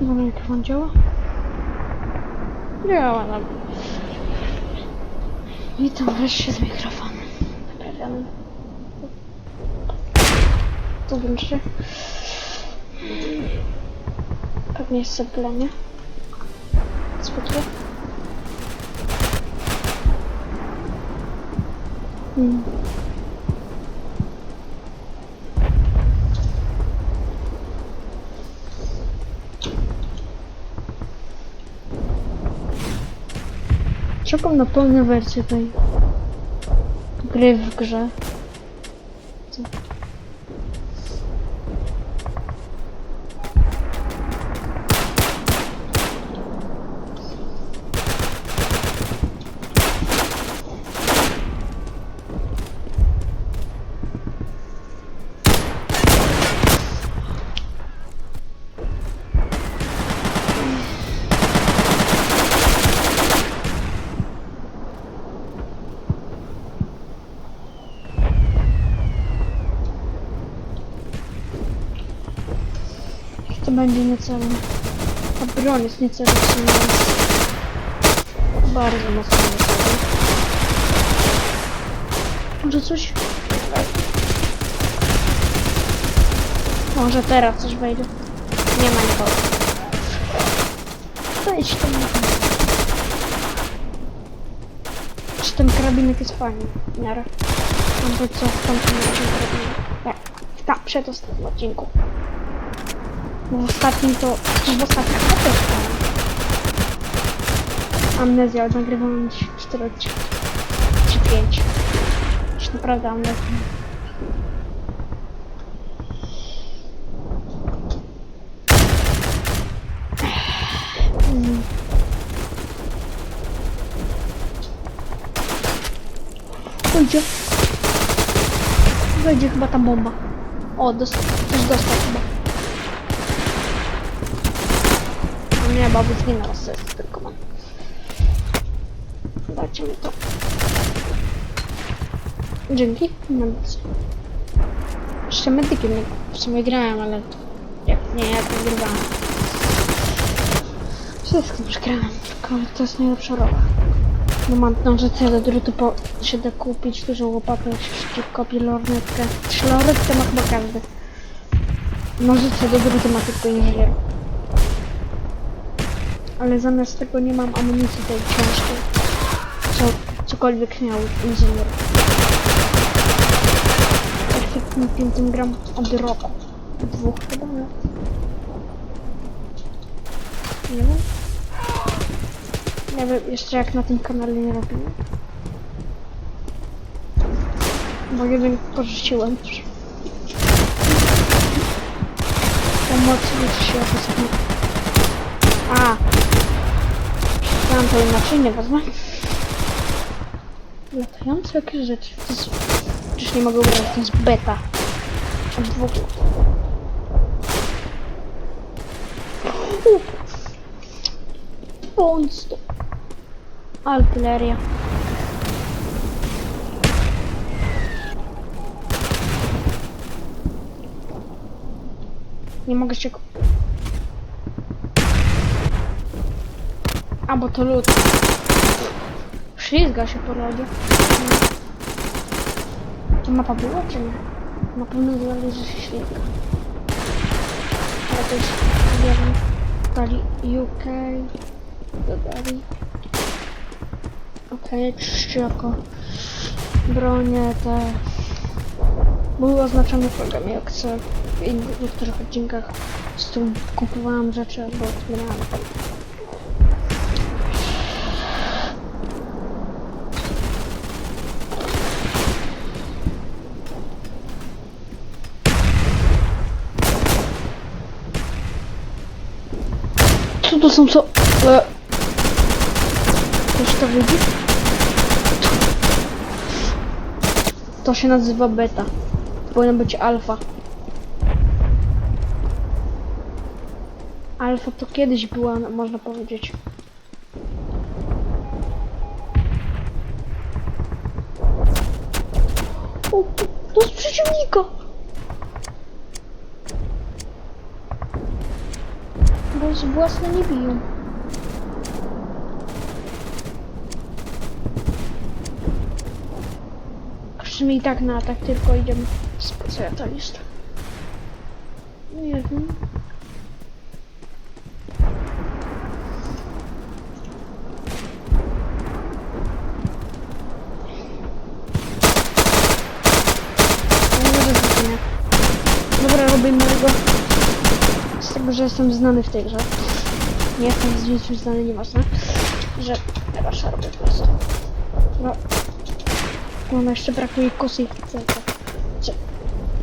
No mikrofon działa? Działa, no. Witam wreszcie z mikrofonem. Naprawionym. Tu włączę. Pewnie jest zapylenie. Zwykle. Hmm. на повній версії той. Грив вже. To będzie niecelne? A broń jest niecelna, Bardzo mocno niecelna. Może coś? Może teraz coś wejdzie. Nie ma nikogo. To idź tam. Czy ten karabinek jest fajny? W miarę. Albo co w tamtym odcinku Tak, w tam, przedostatnim odcinku. Bo w ostatnim to... W ostatnim to też fajnie. Amnezja, nagrywam 4 odcinki. Czy 5. Już naprawdę amnezja. Mm. Wejdzie chyba ta bomba. O, dostał. Też dostał chyba. No nie, babu zginęła z sesji, tylko mam. Dajcie mi to. Dzięki. Medycy. Jeszcze medykiem nie- w sumie grałem, ale... Jak, nie, jak nie grywałem. Wszystko już grałem, tylko to jest najlepsza rola. No mam tą, że cele druty po się da kupić dużą łopatę, szybko lornetkę. Trzy lornetkę ma chyba każdy. Może co do druty ma tylko inżynier. Ale zamiast tego nie mam amunicji tej ciężkiej. Co, cokolwiek miał inżynier. Perfektnie 5 gram od roku. Dwóch chyba, nie? Nie wiem. Nie wiem jeszcze jak na tym kanale nie robimy. Bo jeden porzuciłem. Pomocy się sobie. A! Przeczytałam to inaczej, nie wezmę. Latające jakieś rzeczy. To jest... Przecież nie mogę ubrać, to jest beta. Od dwóch. Monster. Artyleria. Nie mogę się... A, bo to lód. Ślizga się po lodzie. To mapa była, czy nie? Na pewno była, że się ślizga. Ale to jest... Nie wiem. Dali UK. Dodali. Okej, okay, jako bronie te były oznaczone w programie, jak chcę w niektórych odcinkach z tym kupowałam rzeczy, bo zmieniałam to są co? E... Ktoś to widzi? To się nazywa beta. Powinno być alfa. Alfa to kiedyś była, można powiedzieć. O, to z przeciwnika! Bo z własne nie biją. Tak na atak tylko idziemy. Co ja to jest? Nie wiem. Znaczenia. Dobra, robię mojego. Tego, że jestem znany w tej grze. Nie jestem z niczym znany, nieważne. Że wasza robię po prostu. No. No, jeszcze brakuje kosy i celka. Czy...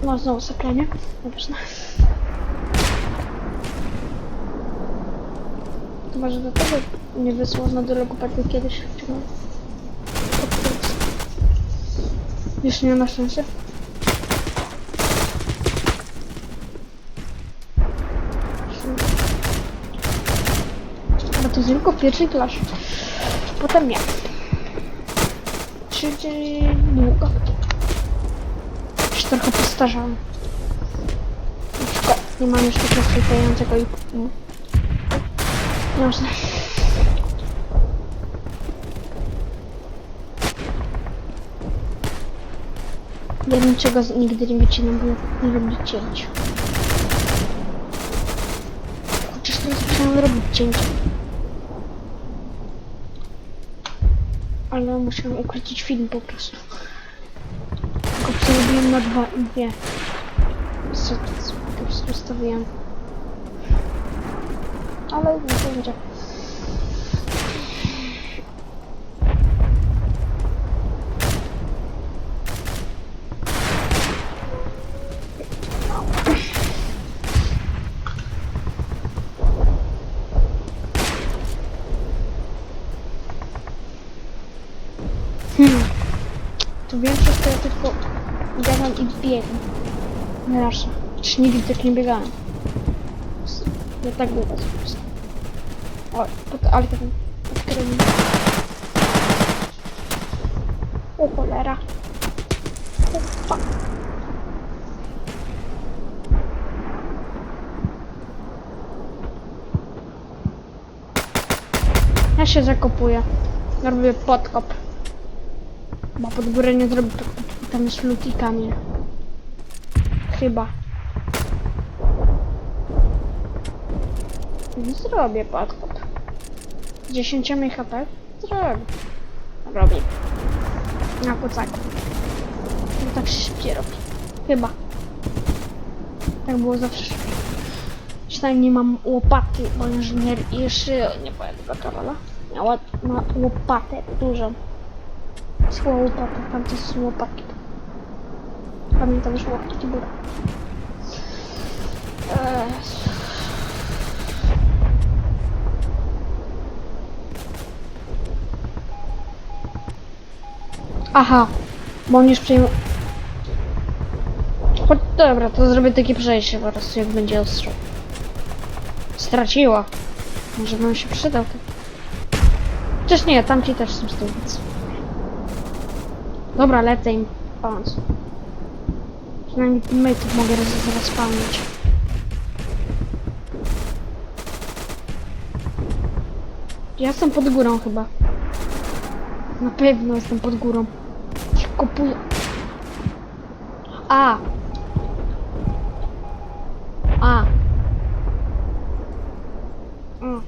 No, znowu saklenie. Nieważne. Chyba, że do tego nie wysłał na dole kupety kiedyś wciągnął. Już nie ma szczęścia. To tylko w pierwszej klasie. Potem nie. Czyli długo. Już trochę postarzałem. Tylko nie mam jeszcze przyklejającego i... mm. Jasne. Ja niczego nigdy nie wycinam, bo ja nie lubię cięć. Chociaż teraz zaczynam robić cięcia. Ale musiałem ukrócić film po prostu. Tylko przerobiłem na dwa i dwie. Po prostu ustawiłem. Ale nie będzie. Hmm. To większość to ja tylko biegam i biegam. Na razie. Czy nigdy tak nie biegałem. Ja tak biegam po prostu. O, pod, ale pod którym... O cholera. O, fuck. Ja się zakopuję. Robię podkop. Bo pod górę nie zrobię podkopu. Tam jest i kamień. Chyba. Zrobię podkop. 10 mi HP? Zrobię. Robię. Na kucaku. No tak się szybciej robi. Chyba. Tak było zawsze. Przynajmniej mam łopaty, bo inżynier jeszcze nie powiem do Karola. Miała ma łopatę dużą. Łopata, tam to są łopatki. Pamiętam, że łopatki były. Aha, bo on już przejmuje... Dobra, to zrobię takie przejście po prostu, jak będzie ostrzał. Straciła. Może bym się przydał. Chociaż nie, tamci też są z tyłu. Dobra, lecę im pomóc. Przynajmniej teammateów mogę raz rozpalnić. Ja jestem pod górą chyba. Na pewno jestem pod górą. A! A! Mm.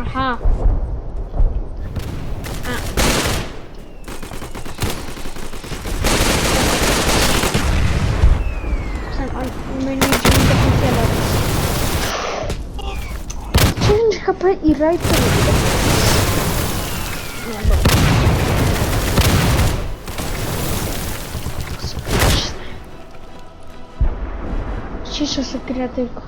Aha. A. Sen, on, my nie idziemy do końca. 9 HP i rajd to nie widać. Nie, dobra. Straszne. Cisza sobie tylko.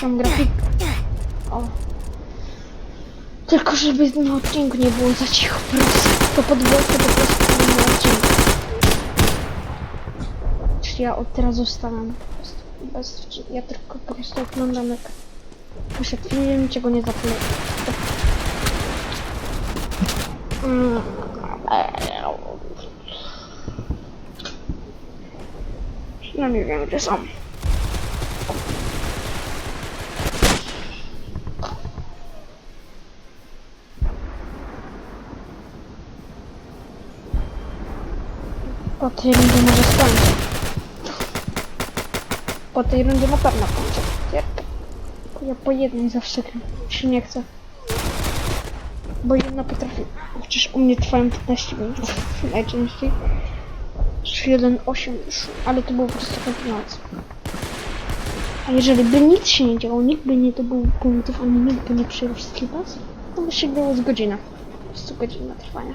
Tą grafik. O. Tylko żeby na odcinku nie było za cicho, po prostu. To podgłośnię po prostu na odcinku. Ja od teraz po prostu. Bez, ja tylko po prostu oglądam jak wyszedł film, czego nie zapomnę. Mm. No nie wiem gdzie są. Po tej rundzie może skończę. Po tej rundzie na pewno kończę. Ja po jednej zawsze gram. Się nie chcę. Bo jedna potrafi. Chociaż u mnie trwają 15 minut. Najczęściej. 3-1-8 już. Ale to było po prostu kontynuacja. A jeżeli by nic się nie działo, nikt by nie dobył punktów, ani nikt by nie przyjął wszystkich baz, to by się było z godzina. Po prostu godzina trwania.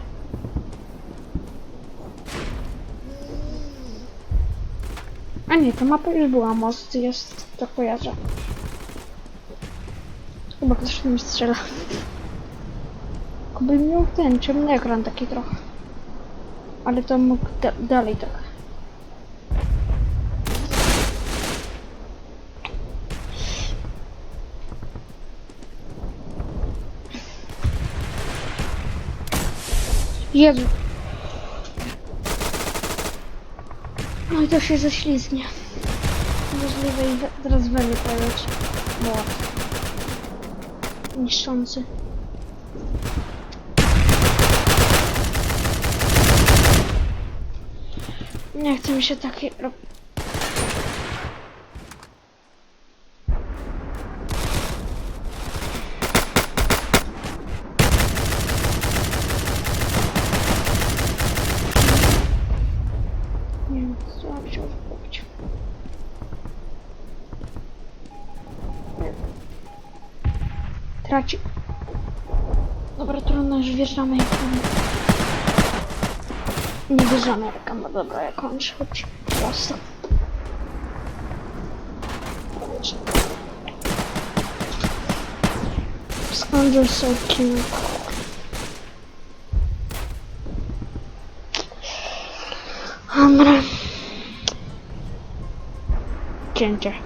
A nie, ta mapa już była, most jest, to kojarzę. Chyba ktoś tym strzela. Tylko by miał ten ciemny ekran taki trochę. Ale to mógł da dalej tak. Jezu. No i to się ześlizgnie. Możliwe i teraz we mnie. Młot. Niszczący. Nie chce mi się takie Nie wiem, co mam się zrobić. Traci. Dobra, trudno, już wjeżdżamy jak. Nie wjeżdżamy jak tam, no dobra, jak on się chodzi. Prosto. Scoundrel so cute. Dobra. Cięcie.